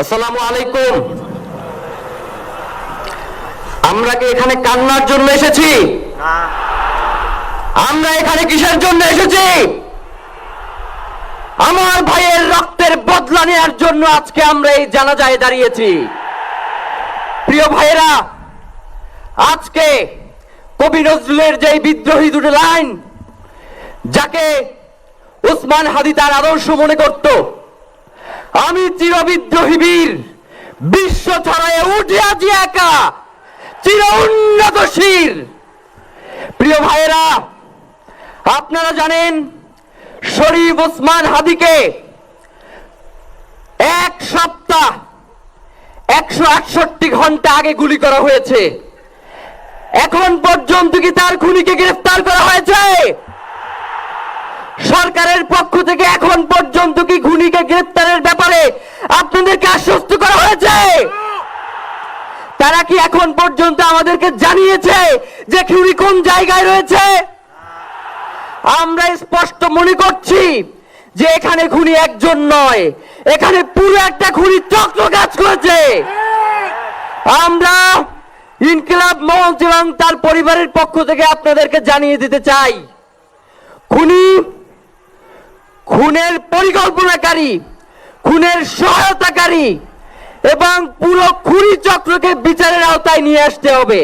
আসসালামু আলাইকুম। আমরা কি এখানে কান্নার জন্য এসেছি? আমরা এখানে কিসের জন্য এসেছি? আমার ভাইয়ের রক্তের বদলা নেওয়ার জন্য আজকে আমরা এই জানাজায় দাঁড়িয়েছি। প্রিয় ভাইয়েরা আজকে কবি নজরুলের যে বিদ্রোহী দুটো লাইন যাকে উসমান হাদি তার আদর্শ মনে করত আমি চিরবিদ্রোহী বীর, বিশ্ব ছড়ায় উঠে আছি একা, চির উন্নত শির। প্রিয় ভাইয়েরা, আপনারা জানেন, শরীফ ওসমান হাদিকে এক সপ্তাহ একশো আটষট্টি ঘণ্টা আগে গুলি করা হয়েছে। এখন পর্যন্ত কি তার খুনিকে গ্রেফতার করা হয়েছে? সরকারের পক্ষ থেকে এখন পর্যন্ত কি খুনিকে গ্রেফতারের ব্যাপারে আপনাদেরকে আশ্বস্ত করা হয়েছে। তারা কি এখন পর্যন্ত আমাদেরকে জানিয়েছে যে খুনি কোন জায়গায় রয়েছে? আমরা স্পষ্ট মনে করছি যে এখানে খুনি একজন নয়, এখানে পুরো একটা খুনি চক্র কাজ করেছে। আমরা ইনকিলাব মঞ্চ এবং তার পরিবারের পক্ষ থেকে আপনাদেরকে জানিয়ে দিতে চাই খুনি খুনের পরিকল্পনাকারী খুনের সহায়তাকারী এবং পুরো খুনি চক্রকে বিচারের আওতায় নিয়ে আসতে হবে।